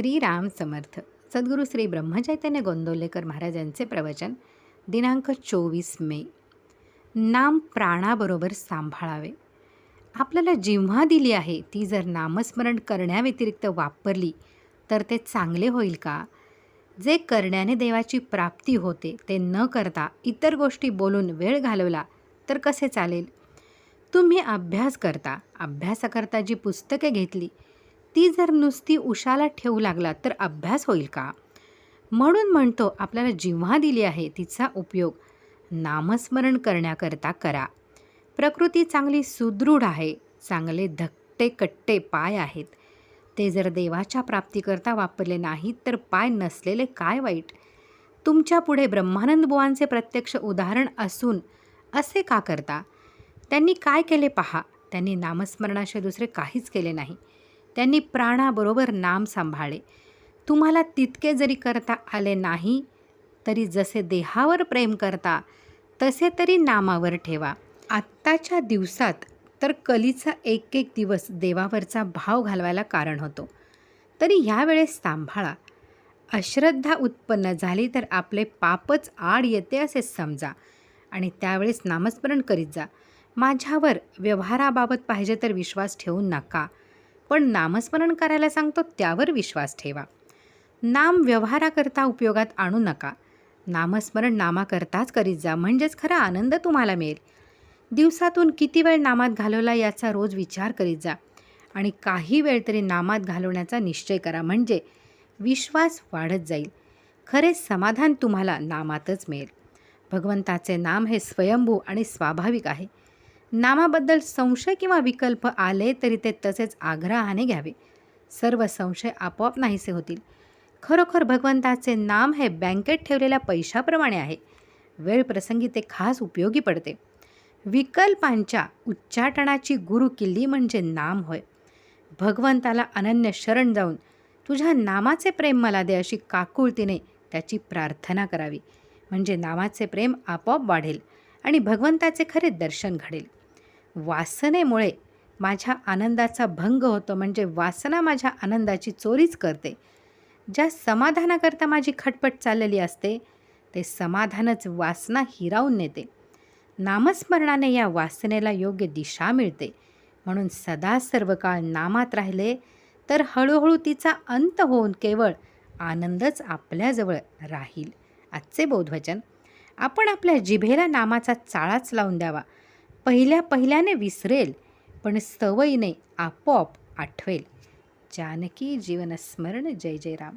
श्रीराम समर्थ सद्गुरू श्री ब्रह्मचैतन्य गोंदवलेकर महाराजांचे प्रवचन दिनांक चोवीस मे. नाम प्राणाबरोबर सांभाळावे. आपल्याला जेव्हा दिली आहे ती जर नामस्मरण करण्याव्यतिरिक्त वापरली तर ते चांगले होईल का? जे करण्याने देवाची प्राप्ती होते ते न करता इतर गोष्टी बोलून वेळ घालवला तर कसे चालेल? तुम्ही अभ्यास करता. अभ्यासाकरता जी पुस्तके घेतली ती जर नुसती उशाला ठेवू लागला तर अभ्यास होईल का? म्हणून म्हणतो आपल्याला जिव्हा दिली आहे तिचा उपयोग नामस्मरण करण्याकरता करा. प्रकृती चांगली सुदृढ आहे चांगले धकटे कट्टे पाय आहेत. ते जर देवाच्या प्राप्तीकरता वापरले नाहीत तर पाय नसलेले काय वाईट? तुमच्यापुढे ब्रह्मानंद बुवांचे प्रत्यक्ष उदाहरण असून असे का करता? त्यांनी काय केले पहा? त्यांनी नामस्मरणाशिवाय दुसरे काहीच केले नाही. त्यांनी प्राणाबरोबर नाम सांभाळे तुम्हाला तितके जरी करता आले नाही तरी जसे देहावर प्रेम करता तसे तरी नामावर ठेवा. आत्ताच्या दिवसात तर कलीचा एक एक दिवस देवावरचा भाव घालवायला कारण होतो. तरी ह्यावेळेस सांभाळा. अश्रद्धा उत्पन्न झाली तर आपले पापच आड येते असे समजा आणि त्यावेळेस नामस्मरण करीत जा. माझ्यावर व्यवहाराबाबत पाहिजे तर विश्वास ठेवू नका. पण नामस्मरण करायला सांगतो त्यावर विश्वास ठेवा. नाम व्यवहाराकरता उपयोगात आणू नका. नामस्मरण नामाकरताच करीत जा म्हणजेच खरा आनंद तुम्हाला मिळेल. दिवसातून किती वेळ नामात घालवला याचा रोज विचार करीत जा आणि काही वेळ तरी नामात घालवण्याचा निश्चय करा म्हणजे विश्वास वाढत जाईल. खरे समाधान तुम्हाला नामातच मिळेल. भगवंताचे नाम हे स्वयंभू आणि स्वाभाविक आहे. नामाबद्दल संशय किंवा विकल्प आले तरी ते तसेच आग्रहाने घ्यावे. सर्व संशय आपोआप नाहीसे होतील. खरोखर भगवंताचे नाम हे बँकेत ठेवलेल्या पैशाप्रमाणे आहे. वेळ प्रसंगी ते खास उपयोगी पडते. विकल्पांच्या उच्चाटनाची गुरुकिल्ली म्हणजे नाम होय. भगवंताला अनन्य शरण जाऊन तुझ्या नामाचे प्रेम मला दे अशी काकुळतीने त्याची प्रार्थना करावी. म्हणजे नामाचे प्रेम आपोआप वाढेल आणि भगवंताचे खरे दर्शन घडेल. वासनेमुळे माझ्या आनंदाचा भंग होतो म्हणजे वासना माझ्या आनंदाची चोरीच करते. ज्या समाधानाकरता माझी खटपट चाललेली असते ते समाधानच वासना हिरावून नेते. नामस्मरणाने या वासनेला योग्य दिशा मिळते. म्हणून सदा सर्व काळ नामात राहिले तर हळूहळू तिचा अंत होऊन केवळ आनंदच आपल्याजवळ राहील. आजचे बोधवचन आपण आपल्या जिभेला नामाचा चाळाच लावून द्यावा. पहिल्या पहिल्याने विसरेल पण सवयीने आपोआप आठवेल. जानकी जीवनस्मरण जय जय राम